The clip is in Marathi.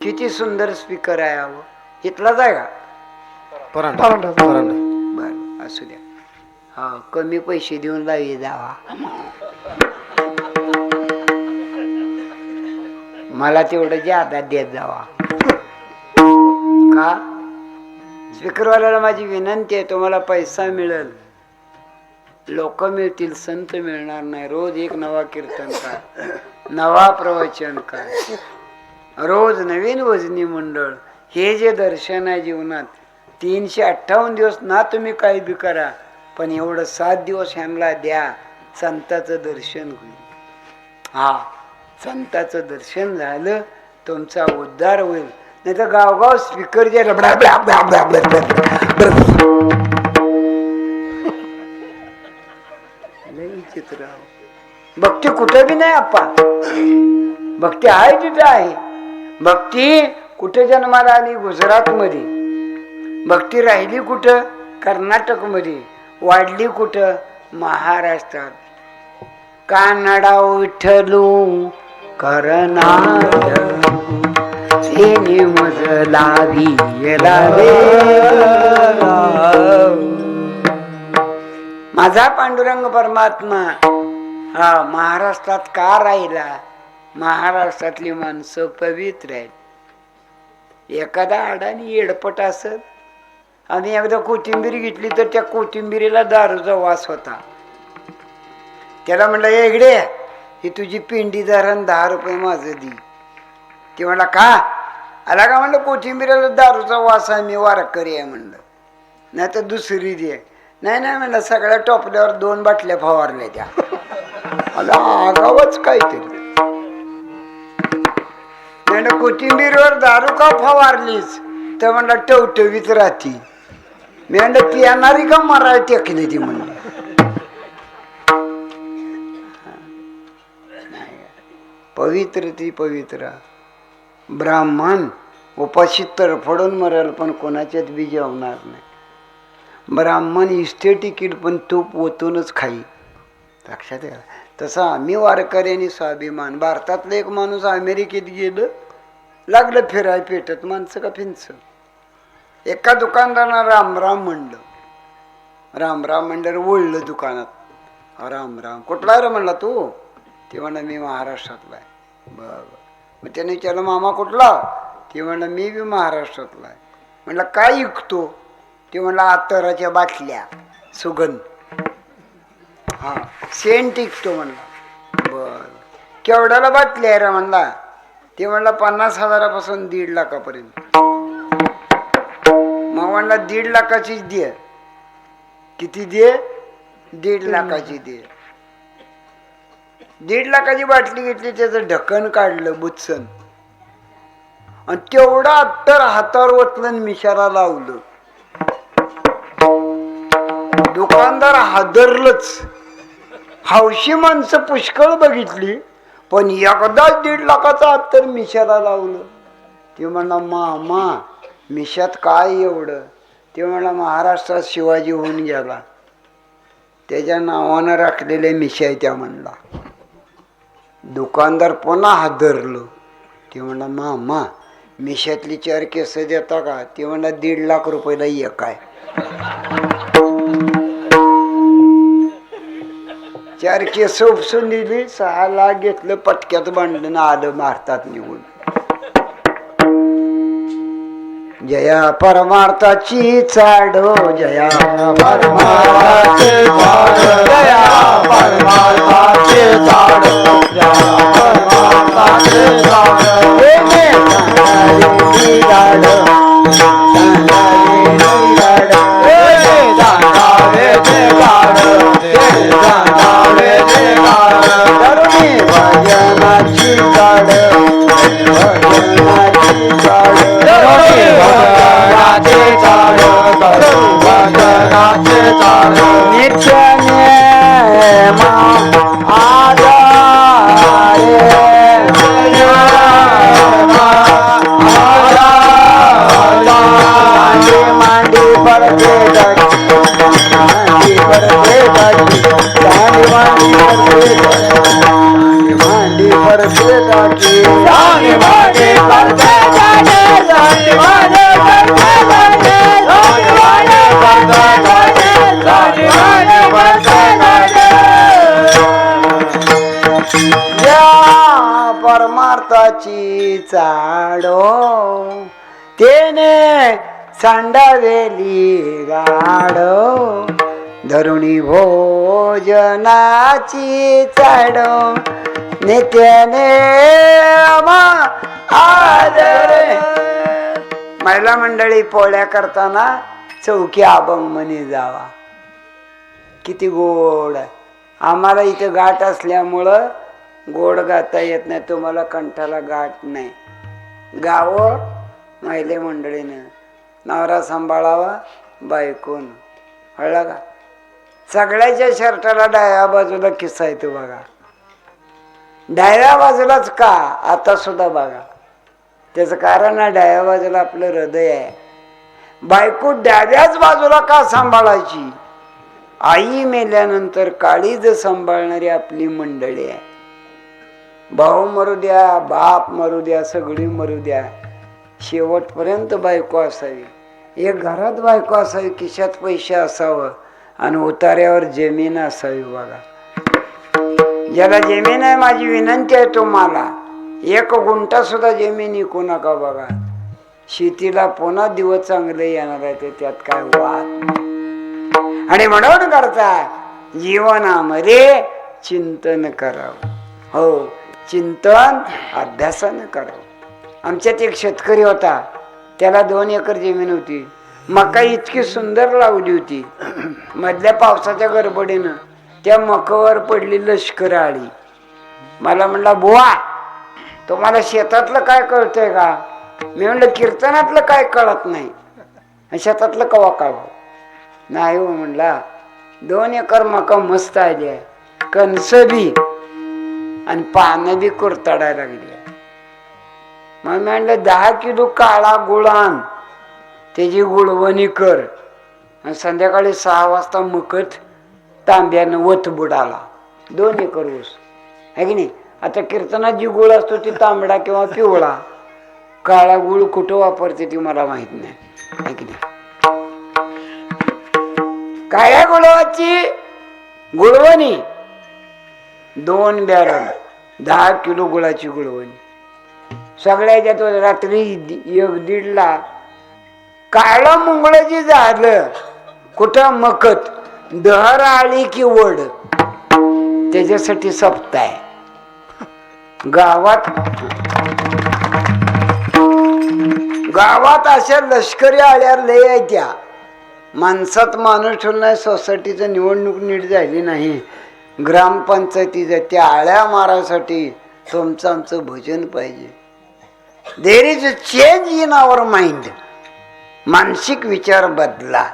किती सुंदर स्पीकर आहे अहो इथलाच आहे का? परांडा. बर असू द्या. हा कमी पैसे देऊन लावी जावा. मला तेवढं जादा देत जावा. का? स्पीकरवाल्याला माझी विनंती आहे तुम्हाला पैसा मिळेल. लोक मिळतील संत मिळणार नाही. रोज एक नवा कीर्तनकार नवा प्रवचनकार रोज नवीन वजनी मंडळ हे जे दर्शन आहे जीवनात तीनशे अठ्ठावन्न दिवस ना तुम्ही काही बी करा पण एवढं सात दिवस ह्यांना द्या संताचं दर्शन होईल. हा संताचं दर्शन झालं तुमचा उद्धार होईल. नाही तर गावगाव स्पीकर जे चित्र भक्ती कुठं बी नाही आप्पा भक्ती आहे तिथं आहे. भक्ती कुठे जन्माला आली? गुजरात मध्ये भक्ती राहिली कुठं? कर्नाटकमध्ये वाढली कुठं? महाराष्ट्रात. कानडा विठ्ठलू करणार माझा पांडुरंग परमात्मा हा महाराष्ट्रात का राहिला? महाराष्ट्रातली माणसं पवित्र आहेत. एखादा अडाणी येडपट असत आणि एकदा कोथिंबीर घेतली तर त्या कोथिंबीरीला दारूचा वास होता. त्याला म्हटलं एगडे ही तुझी पिंडी धरण दहा रुपये माझं दी. ते म्हणला का? आला का? म्हणलं कोथिंबीरीला दारूचा वास आहे मी वारकरी आहे म्हणलं. नाही तर दुसरी दे. नाही नाही म्हणलं सगळ्या टोपल्यावर दोन बाटल्या फवारल्या त्या. मला आगावच काहीतरी. कोथिंबीरवर दारू का फवारलीच तर म्हणलं टवटवीत राहती. मी म्हणलं पियानारी का मराय टेकली ती म्हणली? पवित्र ती पवित्र. ब्राह्मण उपाशी तरफडून मरेल पण कोणाच्यात बी जेवणार नाही. ब्राह्मण इस्टे तिकीट पण तूप ओतूनच खाई. लक्षात घ्या तसा आम्ही वारकऱ्यांनी स्वाभिमान. भारतातलं एक माणूस अमेरिकेत गेलं लागलं फिराय पेटत माणसं का फिंच? एका दुकानदारांना राम राम म्हणलं. राम राम म्हणल्यावर ओढलं दुकानात. राम राम. कुठला रे म्हणला तू? ते म्हणलं मी महाराष्ट्रातला आहे. बरं मग त्याने विचारलं मामा कुठला? ते म्हणलं मी बी महाराष्ट्रातला आहे. म्हणलं काय विकतो ते म्हणलं आतराच्या बाटल्या सुगंध. हा सेंट विकतो म्हणला. बर. केवढ्याला बाटल्या आहे रे म्हणला? ते म्हणला पन्नास हजारापासून दीड लाखापर्यंत. मग म्हणला दीड लाखाचीच दे. किती दे? दीड लाखाची दे. दीड लाखाची बाटली घेतली त्याचं ढक्कन काढलं बुत्सन. आणि तेवढा अत्तर हातावर ओतलं मिशाला लावलं. दुकानदार हादरलंच. हौशी माणसं पुष्कळ बघितली. पण एकदाच दीड लाखाचा अत्तर मिशाला लावलं. ते म्हणला मामा मिशात काय एवढं? ते म्हणला महाराष्ट्रात शिवाजी होऊन गेला. त्याच्या नावानं राखलेले मिशा आहे त्या म्हणला. दुकानदार पुन्हा हादरलो. ते म्हणला मामा मिशातली चार केस देता का? ते म्हणला दीड लाख रुपयाला एक आहे. चार केस उपसून दिली सहा लाख घेतलं पटक्यात बांधलं आलं भारतात निघून. जया परमार्थाची चाडो हो, जया परमार्थाची जया परमार्थाची Yeah. परमार्थाची चाडो हो. तेने सांडावेली गाडो हो. धरुणी भोजनाची चाडो हो. नेत्याने महिला मंडळी पोळ्या करताना चौकी अभंग म्हणे जावा. किती गोड आहे. आम्हाला इथं गाठ असल्यामुळं गोड गाता येत नाही तुम्हाला कंठाला गाठ नाही. गावं महिले मंडळीनं नवरा सांभाळावा बायकोन. हळला का? सगळ्याच्या शर्टाला डाव्या बाजूला किस्सा येतो बघा. डाव्या बाजूलाच का? आता सुद्धा बघा. त्याचं कारण आहे डाव्या बाजूला आपलं हृदय आहे. बायको डाव्याच बाजूला का सांभाळायची? आई मेल्यानंतर काळीज सांभाळणारी आपली मंडळी आहे. भाऊ मरू द्या बाप मरू द्या सगळी मरू द्या. शेवटपर्यंत बायको असावी. एक घरात बायको असावी खिशात पैसे असावं. आणि उतार्यावर जमीन असावी बघा. ज्याला जमीन आहे माझी विनंती आहे तुम्हाला. एक गुंठा सुद्धा जमीन विकू नका बघा. शेतीला पुन्हा दिवस चांगले येणार आहे ते त्यात काय वाद? आणि म्हणून करता जीवनामध्ये चिंतन करावं. हो चिंतन अभ्यासानं करावं. आमच्यात एक शेतकरी होता त्याला दोन एकर जमीन होती. मका इतकी सुंदर लावली होती. मधल्या पावसाच्या गडबडीनं. त्या मकावर पडली लष्कर आली मला म्हणला बुवा तुम्हाला शेतातलं काय कळतंय का? मी म्हणलं कीर्तनातलं काय कळत नाही. शेतातलं कवा कळवा? नाही हो म्हणला दोन एकर मका मस्त आली आहे. कणस बी आणि पानं बी कुरताडाय लागली आहे. मग मी म्हणलं दहा किलो काळा गुळान त्याची गुळवणी कर. आणि संध्याकाळी सहा वाजता मकत तांब्यानं वत बुडाला. दोन एकर ऊस. आहे की नाही? आता कीर्तनात जी गुळ असतो ती तांबडा किंवा पिवळा. काळा गुळ कुठं वापरते ती मला माहीत नाही. आहे की नाही? काळ्या गुळाची गुळवणी. दोन बॅरल. दहा किलो गुळाची गुळवणी. सगळ्या रात्री एक दीडला. काळं मुंगळ जे झालं. कुठं? मकत दहर आली की वड त्याच्यासाठी सप्ताय गावात गावात अशा लष्करी आल्या लय आहे त्या. माणसात माणूस ठेवून नाही सोसायटीचं निवडणूक नीट झाली नाही. ग्रामपंचायतीच्या त्या आळ्या मारासाठी तुमचं आमचं भजन पाहिजे. There is a change in our mind मानसिक विचार बदला.